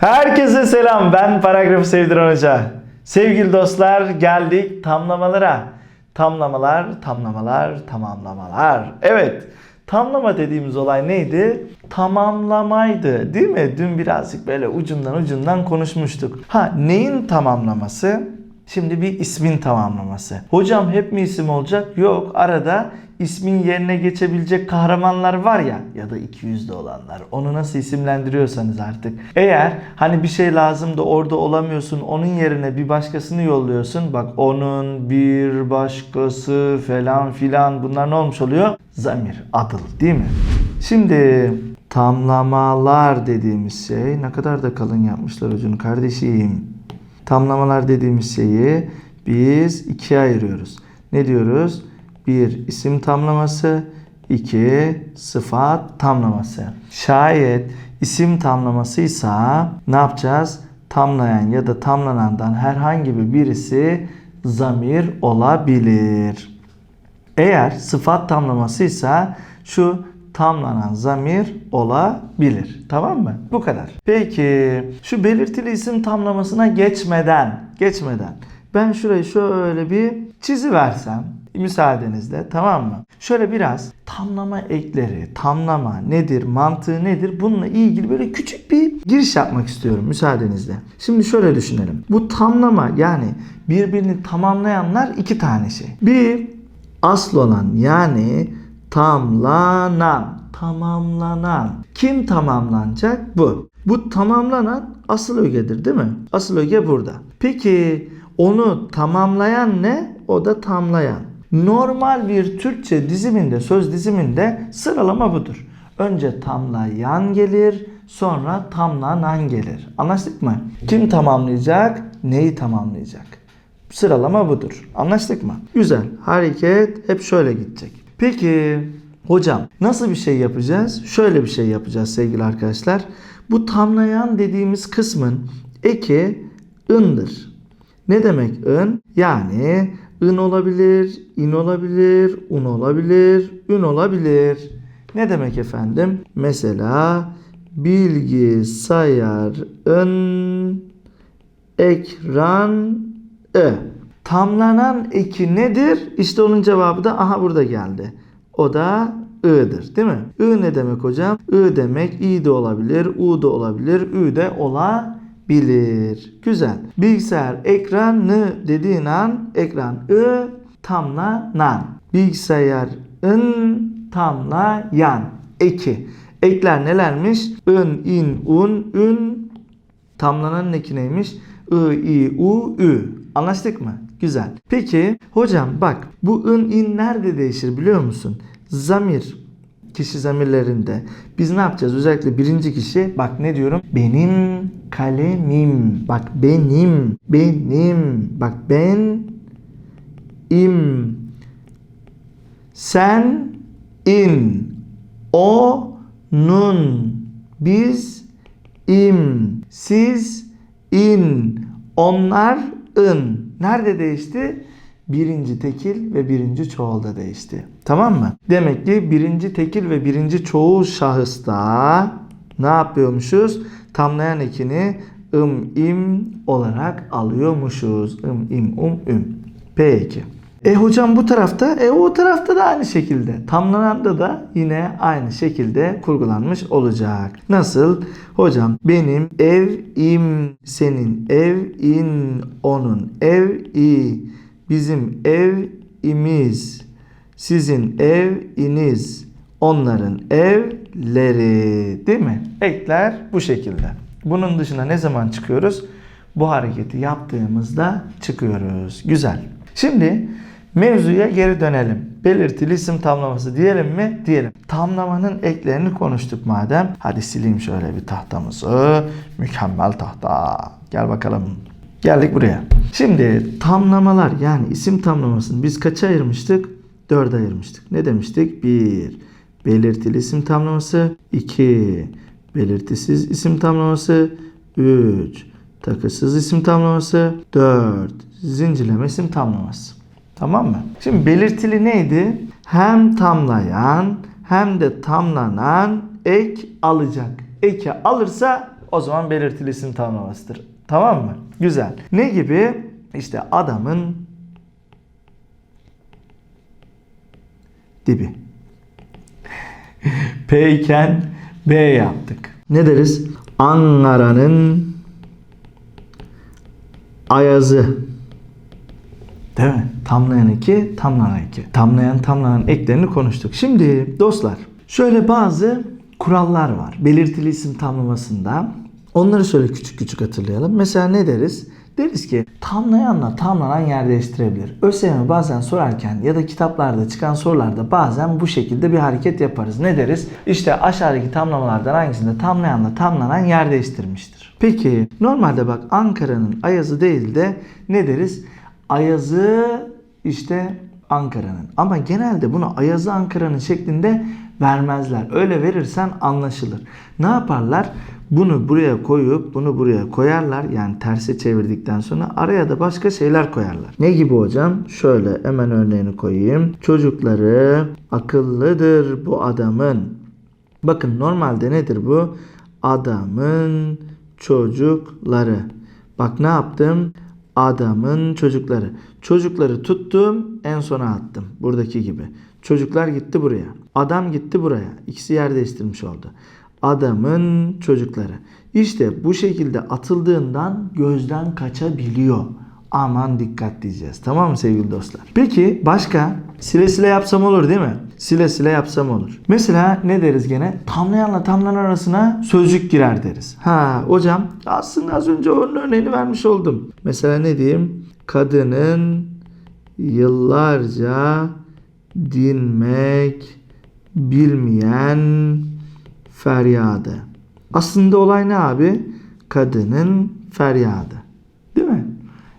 Herkese selam. Ben Paragrafı Sevdiren Hoca. Sevgili dostlar geldik tamlamalara. Tamlamalar, tamlamalar, tamamlamalar. Evet. Tamlama dediğimiz olay neydi? Tamamlamaydı. Değil mi? Dün birazcık böyle ucundan ucundan konuşmuştuk. Ha neyin tamamlaması? Şimdi bir ismin tamamlaması. Hocam hep mi isim olacak? Yok. Arada ismin yerine geçebilecek kahramanlar var ya ya da 200'de olanlar. Onu nasıl isimlendiriyorsanız artık. Eğer hani bir şey lazım da orada olamıyorsun. Onun yerine bir başkasını yolluyorsun. Bak onun bir başkası falan filan bunlar ne olmuş oluyor? Zamir, adıl değil mi? Şimdi tamlamalar dediğimiz şey ne kadar da kalın yapmışlar ucunu kardeşim. Tamlamalar dediğimiz şeyi biz ikiye ayırıyoruz. Ne diyoruz? Bir isim tamlaması, iki sıfat tamlaması. Şayet isim tamlamasıysa ne yapacağız? Tamlayan ya da tamlanandan herhangi bir birisi zamir olabilir. Eğer sıfat tamlamasıysa şu tamlanan zamir olabilir. Tamam mı? Bu kadar. Peki şu belirtili isim tamlamasına geçmeden geçmeden ben şurayı şöyle bir çizi versem müsaadenizle tamam mı? Şöyle biraz tamlama ekleri, tamlama nedir, mantığı nedir bununla ilgili böyle küçük bir giriş yapmak istiyorum müsaadenizle. Şimdi şöyle düşünelim. Bu tamlama yani birbirini tamamlayanlar iki tane şey. Bir asıl olan yani tamlanan, tamamlanan. Kim tamamlanacak? Bu. Bu tamamlanan asıl ögedir değil mi? Asıl öge burada. Peki onu tamamlayan ne? O da tamlayan. Normal bir Türkçe diziminde, söz diziminde sıralama budur. Önce tamlayan gelir, sonra tamlanan gelir. Anlaştık mı? Kim tamamlayacak? Neyi tamamlayacak? Sıralama budur. Anlaştık mı? Güzel. Hareket hep şöyle gidecek. Peki hocam nasıl bir şey yapacağız? Şöyle bir şey yapacağız sevgili arkadaşlar. Bu tamlayan dediğimiz kısmın eki ındır. Ne demek ın? Yani ın olabilir, in olabilir, un olabilir, ün olabilir. Ne demek efendim? Mesela bilgisayarın ekran e. Tamlanan eki nedir? İşte onun cevabı da aha burada geldi. O da ı'dır değil mi? I ne demek hocam? I demek i de olabilir, u da olabilir, ü de olabilir. Güzel. Bilgisayar ekranı dediğin an ekran ı tamlanan. Bilgisayarın tamlayan eki. Ekler nelermiş? ın, in, un, ün. Tamlanan eki neymiş? I, i, u, ü. Anlaştık mı? Güzel. Peki hocam bak bu ın in nerede değişir biliyor musun? Zamir kişi zamirlerinde biz ne yapacağız? Özellikle birinci kişi bak ne diyorum? Benim kalemim. Bak benim. Benim. Bak ben im. Sen in. O nun. Biz im. Siz in. Onlar ın. Nerede değişti? Birinci tekil ve birinci çoğulda değişti. Tamam mı? Demek ki birinci tekil ve birinci çoğul şahısta ne yapıyormuşuz? Tamlayan ekini ım im olarak alıyormuşuz. ım im um üm. Peki. E hocam bu tarafta, e o tarafta da aynı şekilde. Tamlananda da yine aynı şekilde kurgulanmış olacak. Nasıl? Hocam benim ev im, senin ev in, onun ev i, bizim ev imiz, sizin ev iniz, onların evleri. Değil mi? Ekler bu şekilde. Bunun dışına ne zaman çıkıyoruz? Bu hareketi yaptığımızda çıkıyoruz. Güzel. Şimdi Mevzuya geri dönelim. Belirtili isim tamlaması diyelim mi? Diyelim. Tamlamanın eklerini konuştuk madem. Hadi sileyim şöyle bir tahtamızı. Mükemmel tahta. Gel bakalım. Geldik buraya. Şimdi tamlamalar yani isim tamlamasını biz kaça ayırmıştık? Dörde ayırmıştık. Ne demiştik? Bir, belirtili isim tamlaması. iki belirtisiz isim tamlaması. Üç, takısız isim tamlaması. Dört, zincirleme isim tamlaması. Tamam mı? Şimdi belirtili neydi? Hem tamlayan hem de tamlanan ek alacak. Eki alırsa o zaman belirtili isim tamlamasıdır. Tamam mı? Güzel. Ne gibi? İşte adamın dibi. P iken B yaptık. Ne deriz? Ankara'nın ayazı. Değil mi? Tamlayan iki, tamlanan iki. Tamlayan, tamlanan eklerini konuştuk. Şimdi dostlar şöyle bazı kurallar var. Belirtili isim tamlamasında. Onları şöyle küçük küçük hatırlayalım. Mesela ne deriz? Deriz ki tamlayanla tamlanan yer değiştirebilir. ÖSYM bazen sorarken ya da kitaplarda çıkan sorularda bazen bu şekilde bir hareket yaparız. Ne deriz? İşte aşağıdaki tamlamalardan hangisinde tamlayanla tamlanan yer değiştirmiştir. Peki normalde bak Ankara'nın Ayazı değil de ne deriz? Ayazı işte Ankara'nın. Ama genelde bunu Ayazı Ankara'nın şeklinde vermezler. Öyle verirsen anlaşılır. Ne yaparlar? Bunu buraya koyup bunu buraya koyarlar. Yani terse çevirdikten sonra araya da başka şeyler koyarlar. Ne gibi hocam? Şöyle hemen örneğini koyayım. Çocukları akıllıdır bu adamın. Bakın normalde nedir bu? Adamın çocukları. Bak ne yaptım? Adamın çocukları. Çocukları tuttum en sona attım. Buradaki gibi. Çocuklar gitti buraya. Adam gitti buraya. İkisi yer değiştirmiş oldu. Adamın çocukları. İşte bu şekilde atıldığından gözden kaçabiliyor. Aman dikkat diyeceğiz. Tamam mı sevgili dostlar? Peki başka? Sile sile yapsam olur değil mi? Sile sile yapsam olur. Mesela ne deriz gene? Tamlayanla tamlanan arasına sözcük girer deriz. Ha hocam aslında az önce onun örneğini vermiş oldum. Mesela ne diyeyim? Kadının yıllarca dinmek bilmeyen feryadı. Aslında olay ne abi? Kadının feryadı. Değil mi?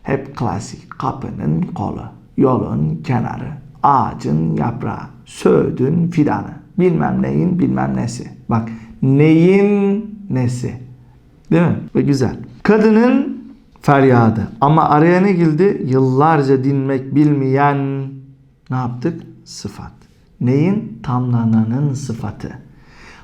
Hep klasik. Kapının kolu, yolun kenarı, ağacın yaprağı, söğüdün fidanı, bilmem neyin bilmem nesi. Bak neyin nesi. Değil mi? Ve güzel. Kadının feryadı. Ama araya ne girdi? Yıllarca dinmek bilmeyen ne yaptık? Sıfat. Neyin? Tamlananın sıfatı.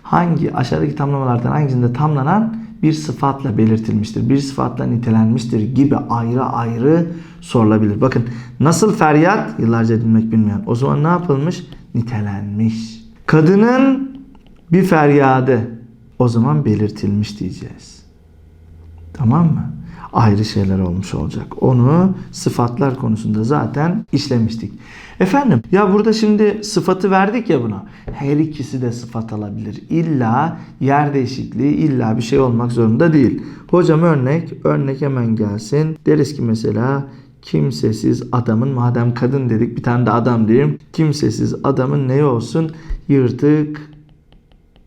Hangi aşağıdaki tamlamalardan hangisinde tamlanan bir sıfatla belirtilmiştir, bir sıfatla nitelenmiştir gibi ayrı ayrı sorulabilir. Bakın nasıl feryat yıllarca dinmek bilmeyen. O zaman ne yapılmış? Nitelenmiş. Kadının bir feryadı o zaman belirtilmiş diyeceğiz. Tamam mı? Ayrı şeyler olmuş olacak. Onu sıfatlar konusunda zaten işlemiştik. Efendim ya burada şimdi sıfatı verdik ya buna. Her ikisi de sıfat alabilir. İlla yer değişikliği illa bir şey olmak zorunda değil. Hocam örnek, örnek hemen gelsin. Deriz ki mesela kimsesiz adamın madem kadın dedik bir tane de adam diyeyim. Kimsesiz adamın neyi olsun? Yırtık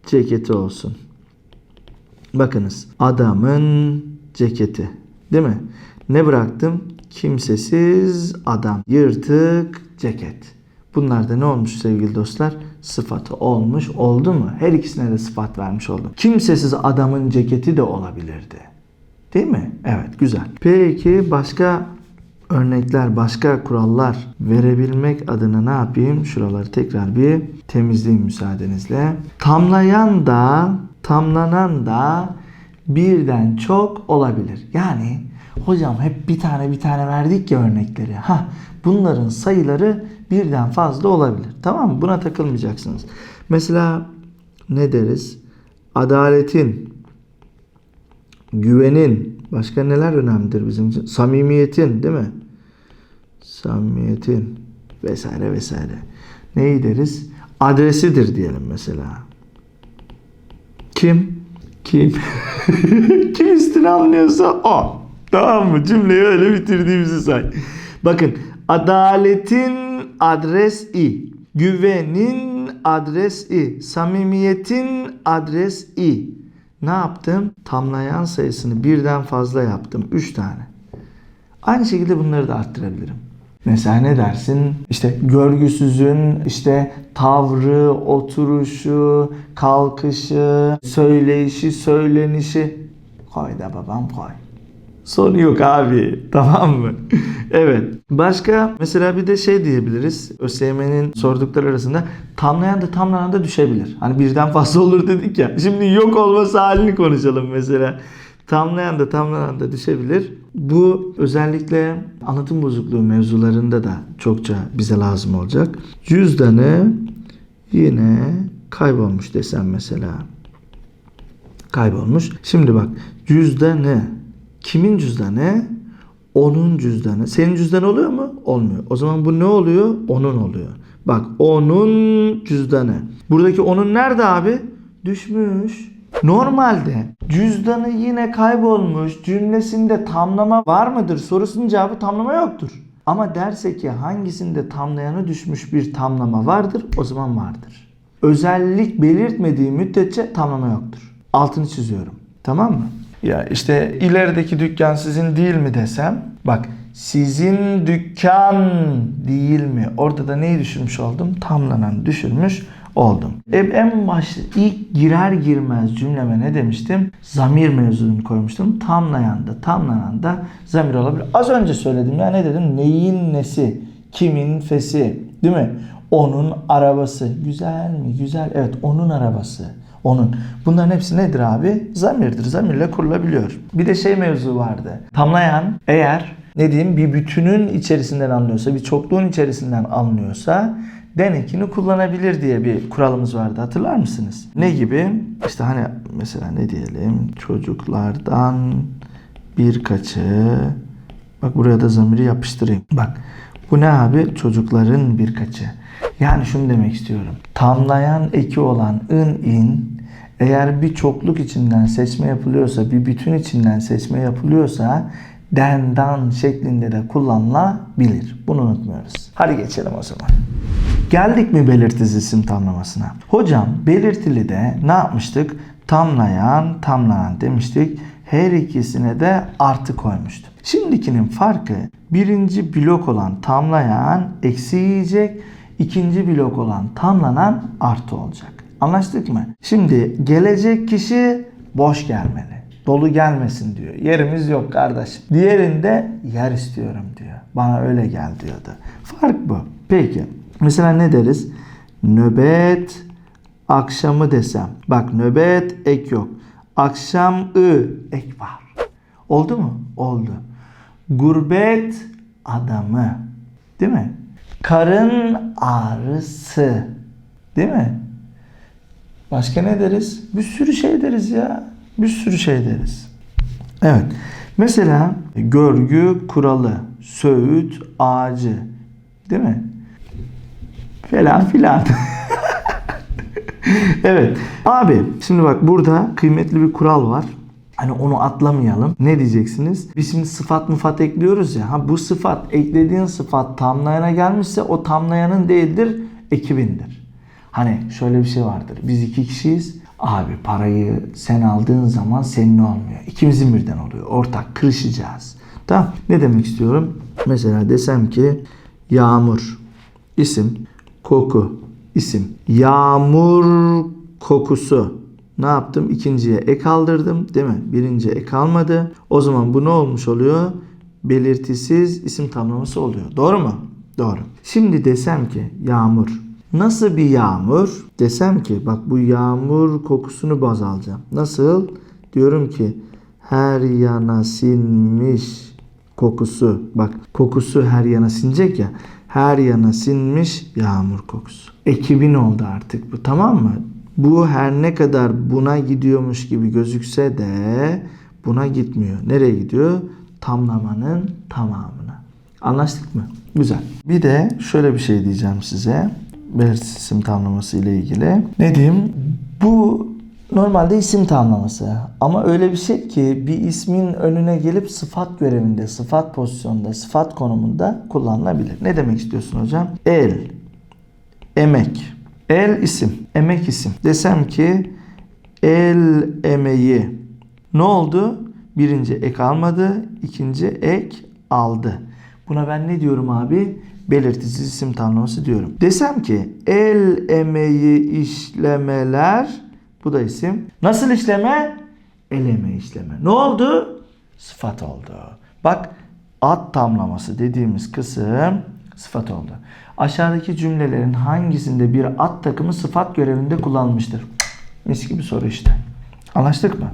ceketi olsun. Bakınız adamın ceketi değil mi? Ne bıraktım? Kimsesiz adam, yırtık ceket. Bunlar da ne olmuş sevgili dostlar? Sıfatı olmuş oldu mu? Her ikisine de sıfat vermiş oldum. Kimsesiz adamın ceketi de olabilirdi. Değil mi? Evet güzel. Peki başka örnekler, başka kurallar verebilmek adına ne yapayım? Şuraları tekrar bir temizleyeyim müsaadenizle. Tamlayan da, tamlanan da birden çok olabilir. Yani hocam hep bir tane bir tane verdik ya örnekleri. Ha bunların sayıları birden fazla olabilir. Tamam mı? Buna takılmayacaksınız. Mesela ne deriz? Adaletin, güvenin, başka neler önemlidir bizim için? Samimiyetin değil mi? Samimiyetin vesaire vesaire. Neyi deriz? Adresidir diyelim mesela. Kim? Kim? Kim üstüne alınıyorsa o. Tamam mı? Cümleyi öyle bitirdiğimizi say. Bakın adaletin adres i. Güvenin adres i. Samimiyetin adres i. Ne yaptım? Tamlayan sayısını birden fazla yaptım. 3 tane. Aynı şekilde bunları da arttırabilirim. Mesela ne dersin? İşte görgüsüzün işte tavrı, oturuşu, kalkışı, söyleyişi, söylenişi. Koy da babam koy. Sonu yok abi. Tamam mı? evet. Başka mesela bir de şey diyebiliriz. ÖSYM'nin sordukları arasında tamlayan da tamlanan da düşebilir. Hani birden fazla olur dedik ya. Şimdi yok olması halini konuşalım mesela. Tamlayan da tamlanan da düşebilir. Bu özellikle anlatım bozukluğu mevzularında da çokça bize lazım olacak. Cüzdanı yine kaybolmuş desem mesela. Kaybolmuş. Şimdi bak cüzdanı. Kimin cüzdanı? Onun cüzdanı. Senin cüzdan oluyor mu? Olmuyor. O zaman bu ne oluyor? Onun oluyor. Bak onun cüzdanı. Buradaki onun nerede abi? Düşmüş. Normalde cüzdanı yine kaybolmuş cümlesinde tamlama var mıdır sorusunun cevabı tamlama yoktur. Ama derse ki hangisinde tamlayanı düşmüş bir tamlama vardır o zaman vardır. Özellik belirtmediği müddetçe tamlama yoktur. Altını çiziyorum. Tamam mı? Ya işte ilerideki dükkan sizin değil mi desem bak sizin dükkan değil mi? Orada da neyi düşürmüş oldum? Tamlanan düşürmüş oldum. E, en başta ilk girer girmez cümleme ne demiştim? Zamir mevzunu koymuştum. Tamlayan da tamlanan da zamir olabilir. Az önce söyledim ya ne dedim? Neyin nesi? Kimin fesi? Değil mi? Onun arabası. Güzel mi? Güzel. Evet onun arabası. Onun. Bunların hepsi nedir abi? Zamirdir. Zamirle kurulabiliyor. Bir de şey mevzu vardı. Tamlayan eğer ne diyeyim bir bütünün içerisinden anlıyorsa, bir çokluğun içerisinden anlıyorsa denekini kullanabilir diye bir kuralımız vardı. Hatırlar mısınız? Ne gibi? İşte hani mesela ne diyelim? Çocuklardan birkaçı Bak buraya da zamiri yapıştırayım. Bak bu ne abi? Çocukların birkaçı. Yani şunu demek istiyorum. Tamlayan eki olan ın in eğer bir çokluk içinden seçme yapılıyorsa, bir bütün içinden seçme yapılıyorsa den dan şeklinde de kullanılabilir. Bunu unutmuyoruz. Hadi geçelim o zaman. Geldik mi belirtisiz isim tamlamasına? Hocam belirtili de ne yapmıştık? Tamlayan, tamlanan demiştik. Her ikisine de artı koymuştuk. Şimdikinin farkı birinci blok olan tamlayan eksi yiyecek. ikinci blok olan tamlanan artı olacak. Anlaştık mı? Şimdi gelecek kişi boş gelmeli. Dolu gelmesin diyor. Yerimiz yok kardeşim. Diğerinde yer istiyorum diyor. Bana öyle gel diyordu. Fark bu. Peki. Mesela ne deriz? Nöbet akşamı desem. Bak nöbet ek yok. Akşam ı ek var. Oldu mu? Oldu. Gurbet adamı. Değil mi? Karın ağrısı. Değil mi? Başka ne deriz? Bir sürü şey deriz ya. Bir sürü şey deriz. Evet. Mesela görgü kuralı, söğüt ağacı. Değil mi? Falan filan. evet. Abi şimdi bak burada kıymetli bir kural var. Hani onu atlamayalım. Ne diyeceksiniz? Biz şimdi sıfat mufat ekliyoruz ya. Ha bu sıfat eklediğin sıfat tamlayana gelmişse o tamlayanın değildir, ekibindir. Hani şöyle bir şey vardır. Biz iki kişiyiz. Abi parayı sen aldığın zaman senin olmuyor. İkimizin birden oluyor. Ortak kırışacağız. Tamam. Ne demek istiyorum? Mesela desem ki yağmur isim, koku isim. Yağmur kokusu. Ne yaptım? İkinciye ek aldırdım. Değil mi? Birinciye ek almadı. O zaman bu ne olmuş oluyor? Belirtisiz isim tamlaması oluyor. Doğru mu? Doğru. Şimdi desem ki yağmur. Nasıl bir yağmur? Desem ki bak bu yağmur kokusunu baz alacağım. Nasıl? Diyorum ki her yana sinmiş kokusu. Bak kokusu her yana sinecek ya. Her yana sinmiş yağmur kokusu. Ekibin oldu artık bu tamam mı? Bu her ne kadar buna gidiyormuş gibi gözükse de buna gitmiyor. Nereye gidiyor? Tamlamanın tamamına. Anlaştık mı? Güzel. Bir de şöyle bir şey diyeceğim size. Belirsiz isim tamlaması ile ilgili. Ne diyeyim? Bu normalde isim tamlaması. Ama öyle bir şey ki bir ismin önüne gelip sıfat görevinde, sıfat pozisyonda, sıfat konumunda kullanılabilir. Ne demek istiyorsun hocam? El, emek. El isim, emek isim. Desem ki el emeği. Ne oldu? Birinci ek almadı, ikinci ek aldı. Buna ben ne diyorum abi? Belirtisiz isim tamlaması diyorum. Desem ki el emeği işlemeler bu da isim. Nasıl işleme? El emeği işleme. Ne oldu? sıfat oldu. Bak ad tamlaması dediğimiz kısım sıfat oldu. Aşağıdaki cümlelerin hangisinde bir ad takımı sıfat görevinde kullanılmıştır? Mis gibi soru işte. Anlaştık mı?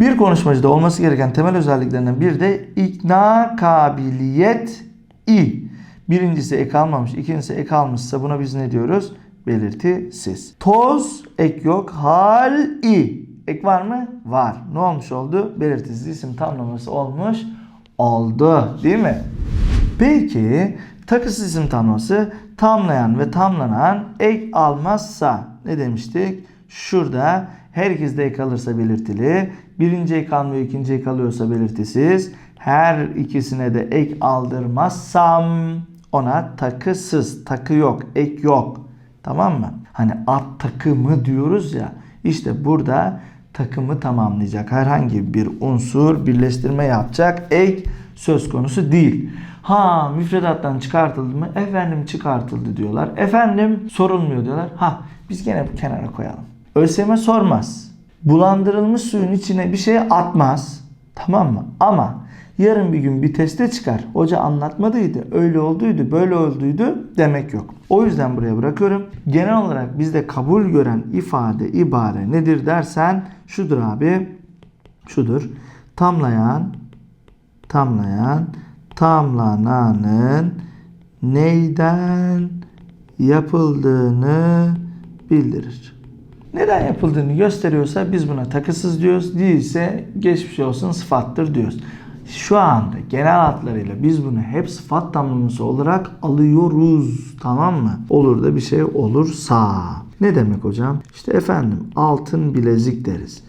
Bir konuşmacıda olması gereken temel özelliklerinden biri de ikna kabiliyet i. Birincisi ek almamış, ikincisi ek almışsa buna biz ne diyoruz? Belirtisiz. Toz ek yok, hal i. Ek var mı? Var. Ne olmuş oldu? Belirtisiz isim tamlaması olmuş oldu. Değil mi? Peki takısız isim tamlaması tamlayan ve tamlanan ek almazsa ne demiştik? Şurada herkes de ek alırsa belirtili, birinci ek almıyor, ikinci ek alıyorsa belirtisiz, her ikisine de ek aldırmazsam ona takısız, takı yok, ek yok. Tamam mı? Hani at takımı diyoruz ya. İşte burada takımı tamamlayacak herhangi bir unsur birleştirme yapacak ek söz konusu değil. Ha müfredattan çıkartıldı mı? Efendim çıkartıldı diyorlar. Efendim sorulmuyor diyorlar. Ha biz gene bu kenara koyalım. ÖSYM sormaz. Bulandırılmış suyun içine bir şey atmaz. Tamam mı? Ama yarın bir gün bir teste çıkar. Hoca anlatmadıydı. Öyle olduydu, böyle olduydu demek yok. O yüzden buraya bırakıyorum. Genel olarak bizde kabul gören ifade, ibare nedir dersen şudur abi. Şudur. Tamlayan, tamlayan, tamlananın neyden yapıldığını bildirir. Neden yapıldığını gösteriyorsa biz buna takısız diyoruz. Değilse geçmiş olsun sıfattır diyoruz. Şu anda genel hatlarıyla biz bunu hep sıfat tamlaması olarak alıyoruz. Tamam mı? Olur da bir şey olursa. Ne demek hocam? İşte efendim altın bilezik deriz.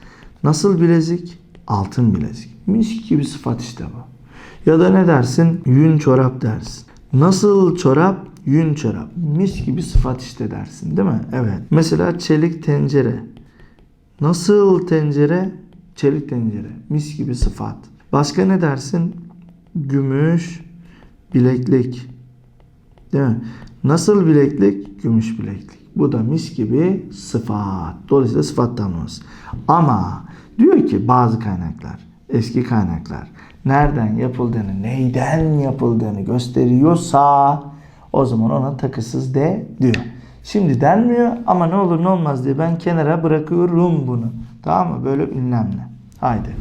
Nasıl bilezik? Altın bilezik. Mis gibi sıfat işte bu. Ya da ne dersin? Yün çorap dersin. Nasıl çorap? Yün çorap. Mis gibi sıfat işte dersin değil mi? Evet. Mesela çelik tencere. Nasıl tencere? Çelik tencere. Mis gibi sıfat. Başka ne dersin? Gümüş bileklik. Değil mi? Nasıl bileklik? Gümüş bileklik. Bu da mis gibi sıfat. Dolayısıyla sıfat tamlaması. Ama diyor ki bazı kaynaklar, eski kaynaklar nereden yapıldığını, neyden yapıldığını gösteriyorsa o zaman ona takısız de diyor. Şimdi denmiyor ama ne olur ne olmaz diye ben kenara bırakıyorum bunu. Tamam mı? Böyle ünlemle. Haydi.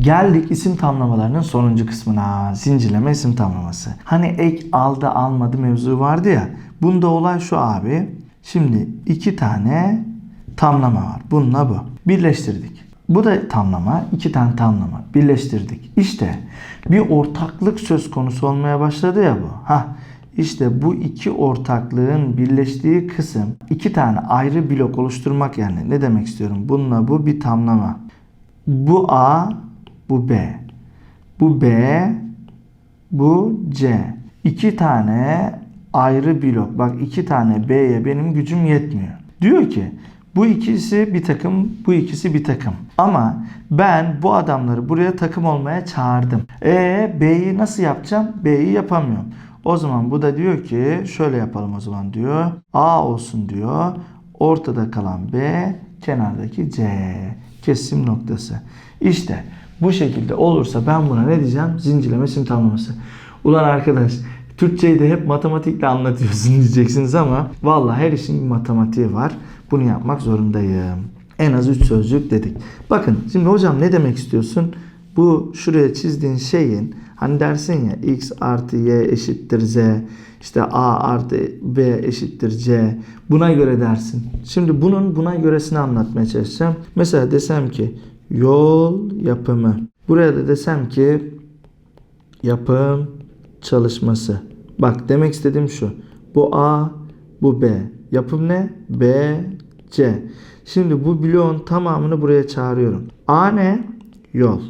Geldik isim tamlamalarının sonuncu kısmına. Zincirleme isim tamlaması. Hani ek aldı almadı mevzu vardı ya. Bunda olay şu abi. Şimdi iki tane tamlama var. Bununla bu. Birleştirdik. Bu da tamlama. iki tane tamlama. Birleştirdik. İşte bir ortaklık söz konusu olmaya başladı ya bu. Ha. İşte bu iki ortaklığın birleştiği kısım iki tane ayrı blok oluşturmak yani. Ne demek istiyorum? Bununla bu bir tamlama. Bu A, bu B. Bu B, bu C. İki tane ayrı blok. Bak iki tane B'ye benim gücüm yetmiyor. Diyor ki bu ikisi bir takım, bu ikisi bir takım. Ama ben bu adamları buraya takım olmaya çağırdım. E B'yi nasıl yapacağım? B'yi yapamıyorum. O zaman bu da diyor ki şöyle yapalım o zaman diyor. A olsun diyor. Ortada kalan B, kenardaki C. Kesim noktası. İşte bu şekilde olursa ben buna ne diyeceğim? Zincirleme isim tamlaması. Ulan arkadaş Türkçeyi de hep matematikle anlatıyorsun diyeceksiniz ama vallahi her işin bir matematiği var. Bunu yapmak zorundayım. En az 3 sözcük dedik. Bakın şimdi hocam ne demek istiyorsun? Bu şuraya çizdiğin şeyin hani dersin ya x artı y eşittir z işte a artı b eşittir c buna göre dersin. Şimdi bunun buna göresini anlatmaya çalışacağım. Mesela desem ki yol yapımı. Buraya da desem ki yapım çalışması. Bak demek istediğim şu. Bu A, bu B. Yapım ne? B, C. Şimdi bu bloğun tamamını buraya çağırıyorum. A ne? Yol.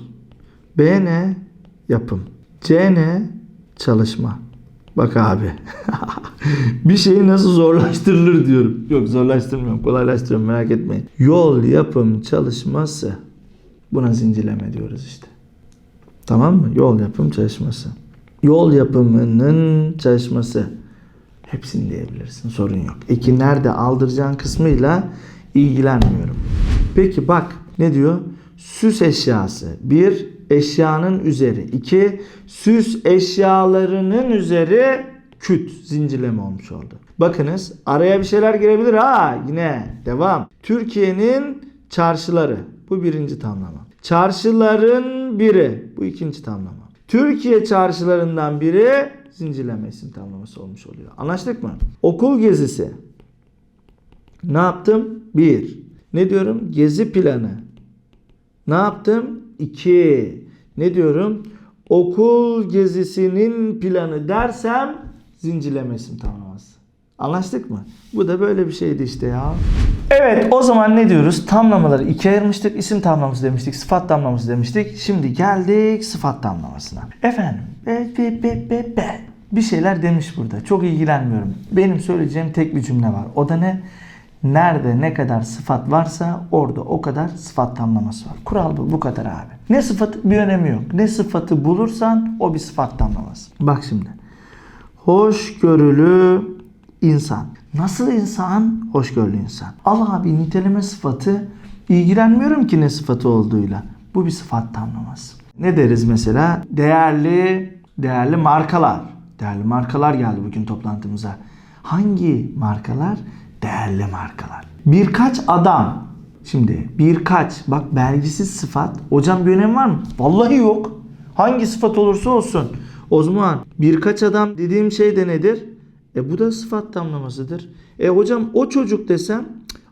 B ne? Yapım. C ne? Çalışma. Bak abi. bir şeyi nasıl zorlaştırılır diyorum. Yok zorlaştırmıyorum. Kolaylaştırıyorum merak etmeyin. Yol yapım çalışması. Buna zincirleme diyoruz işte. Tamam mı? Yol yapım çalışması. Yol yapımının çalışması. Hepsini diyebilirsin. Sorun yok. Eki nerede aldıracağın kısmıyla ilgilenmiyorum. Peki bak ne diyor? Süs eşyası. Bir eşyanın üzeri. 2. Süs eşyalarının üzeri küt zincirleme olmuş oldu. Bakınız araya bir şeyler girebilir ha yine devam. Türkiye'nin çarşıları bu birinci tamlama. Çarşıların biri bu ikinci tamlama. Türkiye çarşılarından biri zincirleme isim tamlaması olmuş oluyor. Anlaştık mı? Okul gezisi. Ne yaptım? Bir. Ne diyorum? Gezi planı. Ne yaptım? 2. Ne diyorum? Okul gezisinin planı dersem zincirleme isim tamlaması. Anlaştık mı? Bu da böyle bir şeydi işte ya. Evet o zaman ne diyoruz? Tamlamaları ikiye ayırmıştık. İsim tamlaması demiştik. Sıfat tamlaması demiştik. Şimdi geldik sıfat tamlamasına. Efendim be, be, be, be, be. bir şeyler demiş burada. Çok ilgilenmiyorum. Benim söyleyeceğim tek bir cümle var. O da ne? Nerede ne kadar sıfat varsa orada o kadar sıfat tamlaması var. Kural bu. Bu kadar abi. Ne sıfatı bir önemi yok. Ne sıfatı bulursan o bir sıfat tamlaması. Bak şimdi. Hoşgörülü insan. Nasıl insan? Hoşgörülü insan. Al abi niteleme sıfatı. İlgilenmiyorum ki ne sıfatı olduğuyla. Bu bir sıfat tamlaması. Ne deriz mesela? Değerli, değerli markalar. Değerli markalar geldi bugün toplantımıza. Hangi markalar? Değerli markalar. Birkaç adam. Şimdi birkaç bak belgisiz sıfat. Hocam bir önemi var mı? Vallahi yok. Hangi sıfat olursa olsun. O zaman birkaç adam dediğim şey de nedir? E bu da sıfat tamlamasıdır. E hocam o çocuk desem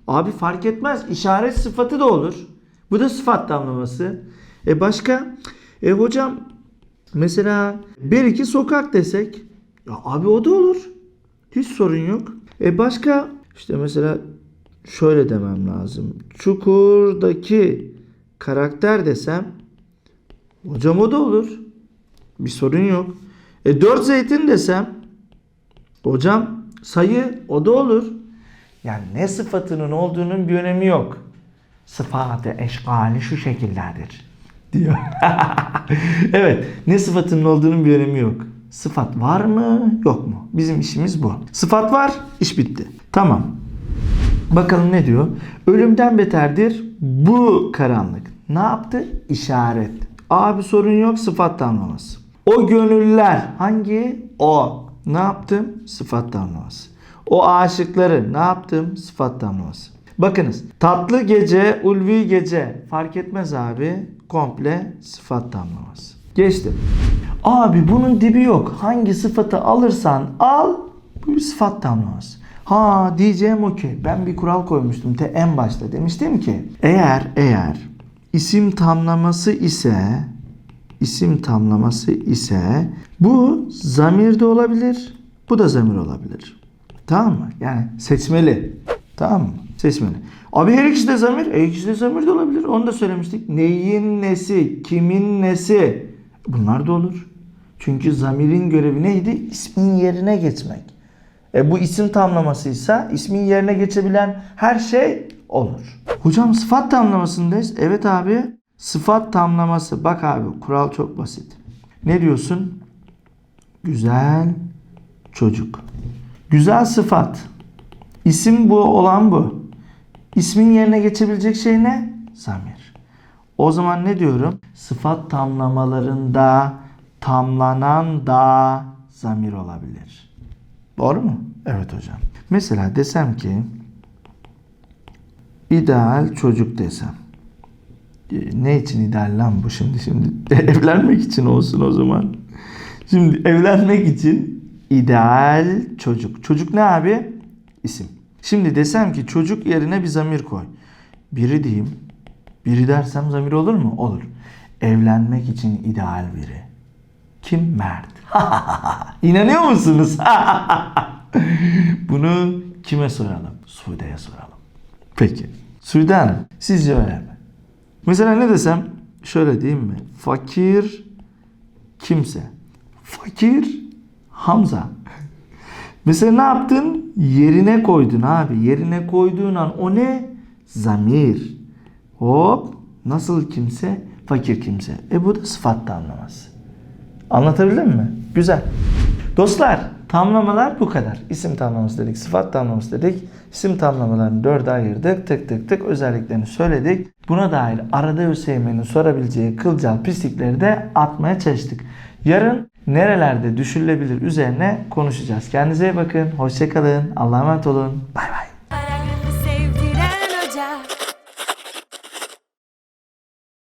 abi fark etmez. İşaret sıfatı da olur. Bu da sıfat tamlaması. E başka? E hocam mesela bir iki sokak desek ya abi o da olur. Hiç sorun yok. E başka işte mesela şöyle demem lazım. Çukur'daki karakter desem hocam o da olur. Bir sorun yok. E 4 zeytin desem hocam sayı o da olur. Yani ne sıfatının olduğunun bir önemi yok. Sıfatı eşgali şu şekillerdir diyor. evet ne sıfatının olduğunun bir önemi yok. Sıfat var mı yok mu? Bizim işimiz bu. Sıfat var iş bitti. Tamam. Bakalım ne diyor? Ölümden beterdir bu karanlık. Ne yaptı? İşaret. Abi sorun yok sıfat tamlaması. O gönüller hangi? O. Ne yaptım? Sıfat tamlaması. O aşıkları ne yaptım? Sıfat tamlaması. Bakınız tatlı gece, ulvi gece fark etmez abi. Komple sıfat tamlaması. Geçtim. Abi bunun dibi yok. Hangi sıfatı alırsan al bu bir sıfat tamlaması. Ha diyeceğim o ki ben bir kural koymuştum te en başta demiştim ki eğer eğer isim tamlaması ise isim tamlaması ise bu zamir de olabilir bu da zamir olabilir. Tamam mı? Yani seçmeli. Tamam mı? Seçmeli. Abi her ikisi de zamir. E ikisi de zamir de olabilir. Onu da söylemiştik. Neyin nesi, kimin nesi. Bunlar da olur. Çünkü zamirin görevi neydi? İsmin yerine geçmek. E bu isim tamlamasıysa ismin yerine geçebilen her şey olur. Hocam sıfat tamlamasındayız. Evet abi. Sıfat tamlaması. Bak abi kural çok basit. Ne diyorsun? Güzel çocuk. Güzel sıfat. İsim bu olan bu. İsmin yerine geçebilecek şey ne? Zamir. O zaman ne diyorum? Sıfat tamlamalarında tamlanan da zamir olabilir. Doğru mu? Evet hocam. Mesela desem ki ideal çocuk desem. E, Ne için ideal lan bu şimdi? Şimdi evlenmek için olsun o zaman. Şimdi evlenmek için ideal çocuk. Çocuk ne abi? İsim. Şimdi desem ki çocuk yerine bir zamir koy. Biri diyeyim. Biri dersem zamir olur mu? Olur. Evlenmek için ideal biri. Kim? Mert. İnanıyor musunuz? Bunu kime soralım? Sude'ye soralım. Peki. Sude Hanım sizce öyle mi? Mesela ne desem şöyle diyeyim mi? Fakir kimse. Fakir Hamza. Mesela ne yaptın? Yerine koydun abi. Yerine koyduğun an o ne? Zamir. Hop. Nasıl kimse? Fakir kimse. E bu da sıfat anlaması. Anlatabildim mi? Güzel. Dostlar Tamlamalar bu kadar. İsim tamlaması dedik, sıfat tamlaması dedik. İsim tamlamalarını dörde ayırdık. Tık tık tık özelliklerini söyledik. Buna dair arada ÖSYM'nin sorabileceği kılcal pislikleri de atmaya çalıştık. Yarın nerelerde düşürülebilir üzerine konuşacağız. Kendinize iyi bakın. Hoşçakalın. Allah'a emanet olun. Bay bay.